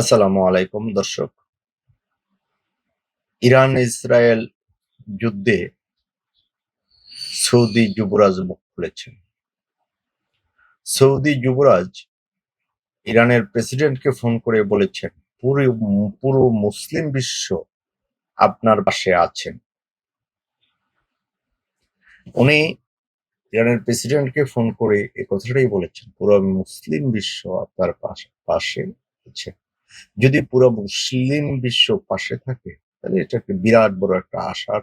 আসসালামু আলাইকুম, দর্শক। ইরান ইসরায়েল যুদ্ধে সৌদি যুবরাজ মুখ খুলেছেন। সৌদি যুবরাজ ইরানের প্রেসিডেন্টকে ফোন করে বলেছেন, পুরো পুরো মুসলিম বিশ্ব আপনার পাশে আছেন। উনি ইরানের প্রেসিডেন্টকে ফোন করে এ কথাটাই বলেছেন, পুরো মুসলিম বিশ্ব আপনার পাশে আছে যদি পুরো মুসলিম বিশ্ব পাশে থাকে, তাহলে এটা একটা বিরাট বড় একটা আশার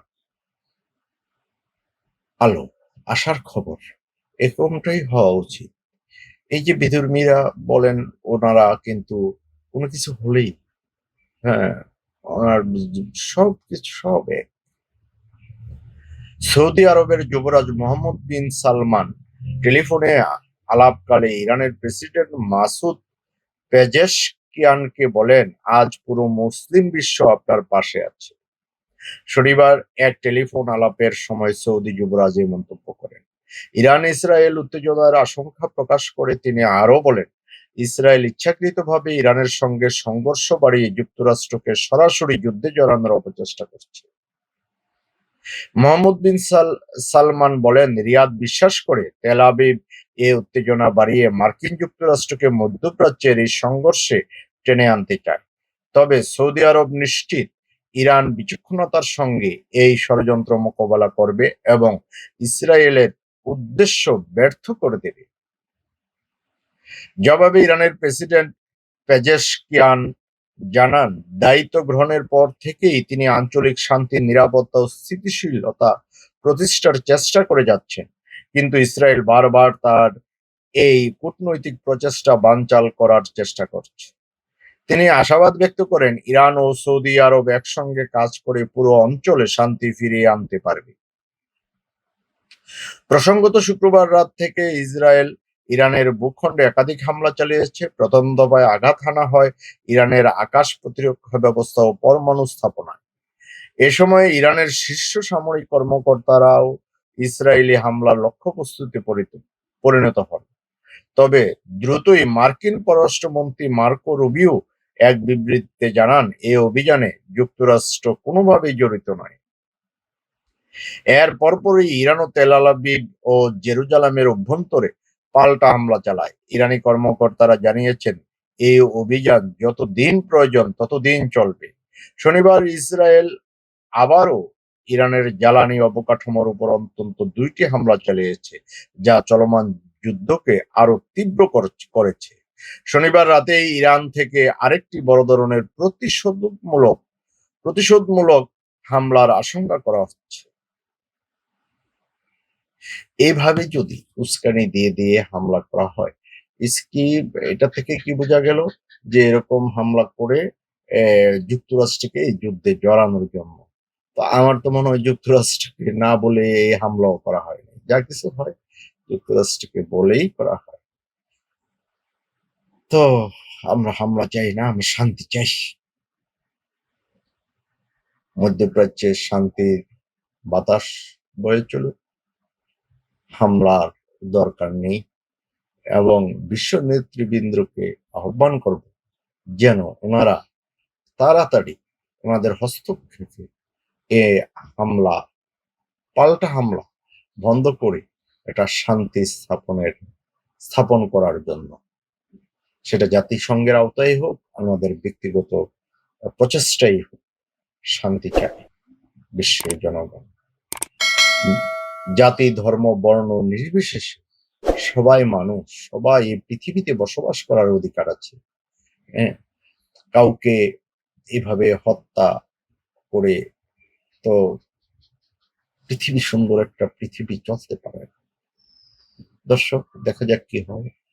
আলো, আশার খবর। এরকমটাই হওয়া উচিত। এই যে বিধর্মীরা বলেন, ওনারা কিন্তু কোনো কিছু হলেই হ্যাঁ ওনার সব কিছু, সব এক। সৌদি আরবের যুবরাজ মোহাম্মদ বিন সালমান টেলিফোনে আলাপকালে ইরানের প্রেসিডেন্ট মাসুদ পেজেশকিয়ানকে বলেন, আজ পুরো মুসলিম বিশ্ব আপনার পাশে আছে। শনিবার এক টেলিফোন আলাপের সময় সৌদি যুবরাজ এই মন্তব্য করেন। ইরান, ইসরায়েল উত্তেজনার আশঙ্কা প্রকাশ করে তিনি আরও বলেন, ইসরায়েল ইচ্ছাকৃতভাবে ইরানের সঙ্গে সংঘর্ষ বাড়িয়ে যুক্তরাষ্ট্রকে সরাসরি যুদ্ধে জড়ানোর অপচেষ্টা করছে। মোহাম্মদ বিন সাল, সালমান বলেন, রিয়াদ বিশ্বাস করে তেল আবিব এ উত্তেজনা বাড়িয়ে মার্কিন যুক্তরাষ্ট্রকে মধ্যপ্রাচ্যের এই সংঘর্ষে টেনে আনতে চায়। তবে সৌদি আরব নিশ্চিত ইরান বিচক্ষণতার সঙ্গে এই ষড়যন্ত্র মোকাবেলা করবে এবং ইসরায়েলের উদ্দেশ্য ব্যর্থ করে দেবে। জবাবে ইরানের প্রেসিডেন্ট পেজেশকিয়ান জানান, দায়িত্ব গ্রহণের পর থেকেই তিনি আঞ্চলিক শান্তি নিরাপত্তা ও স্থিতিশীলতা প্রতিষ্ঠার চেষ্টা করে যাচ্ছেন। কিন্তু ইসরায়েল বারবার তার এই কূটনৈতিক প্রচেষ্টা বানচাল করার চেষ্টা করছে। তিনি আশাবাদ ব্যক্ত করেন, ইরান ও সৌদি আরব একসঙ্গে কাজ করে পুরো অঞ্চলে শান্তি ফিরিয়ে আনতে পারবে। প্রসঙ্গত শুক্রবার রাত থেকে ইসরায়েল ইরানের ভূখণ্ডে একাধিক হামলা চালিয়েছে। প্রথম দফায় আঘাত হানা হয় ইরানের আকাশ প্রতিরক্ষা ব্যবস্থা ও পরমাণু স্থাপনায় এ সময় ইরানের শীর্ষ সামরিক কর্মকর্তারাও ইসরায়েলি হামলার লক্ষ্য প্রস্তুতি পরিণত হন। তবে দ্রুতই মার্কিন পররাষ্ট্রমন্ত্রী মার্কো রুবিও এক বিবৃতিতে জানান, এ অভিযানে যুক্তরাষ্ট্র কোনোভাবেই জড়িত নয়। এর পরপরই ইরান ও তেল ও জেরুজালামের অভ্যন্তরে পাল্টা হামলা চালায়। ইরানি কর্মকর্তারা জানিয়েছেন এই অভিযান যত দিন প্রয়োজন ততদিন চলবে। শনিবার ইসরায়েল আবারও ইরানের জ্বালানি অবকাঠামোর উপর অন্তত দুইটি হামলা চালিয়েছে, যা চলমান যুদ্ধকে আরও তীব্র করেছে। শনিবার রাতে ইরান থেকে আরেকটি বড় ধরনের প্রতিশোধমূলক প্রতিশোধমূলক হামলার আশঙ্কা করা হচ্ছে। এইভাবে যদি উস্কানি দিয়ে দিয়ে হামলা করা হয় কি এটা থেকে কি বোঝা গেল যে এরকম হামলা করে যুক্তরাষ্ট্রকে এই যুদ্ধে জড়ানোর জন্য? তো আমার তো মনে হয় যুক্তরাষ্ট্রকে না বলে এই হামলাও করা হয়নি। যা কিছু হয়, যুক্তরাষ্ট্রকে বলেই করা হয়। তো আমরা হামলা চাই না, আমি শান্তি চাই। মধ্যপ্রাচ্যের শান্তির বাতাস বয়ে চলুক, হামলার দরকার নেই, এবং বিশ্ব নেতৃবৃন্দকে আহ্বান করব যেন ওনারা তাড়াতাড়ি ওনাদের হস্তক্ষেপে এ হামলা, পাল্টা হামলা বন্ধ করে এটা শান্তি স্থাপনের, স্থাপন করার জন্য। সেটা জাতিসংঘের আওতায় হোক, আমাদের ব্যক্তিগত প্রচেষ্টাই হোক, শান্তি চাই বিশ্বের জনগণ। জাতি, ধর্ম, বর্ণ নির্বিশেষে সবাই মানুষ, সবাই এই পৃথিবীতে বসবাস করার অধিকার আছে। হ্যাঁ কাউকে এভাবে হত্যা করে তো পৃথিবী সুন্দর একটা পৃথিবী চলতে পারে দর্শক, দেখা যাক কি হয়।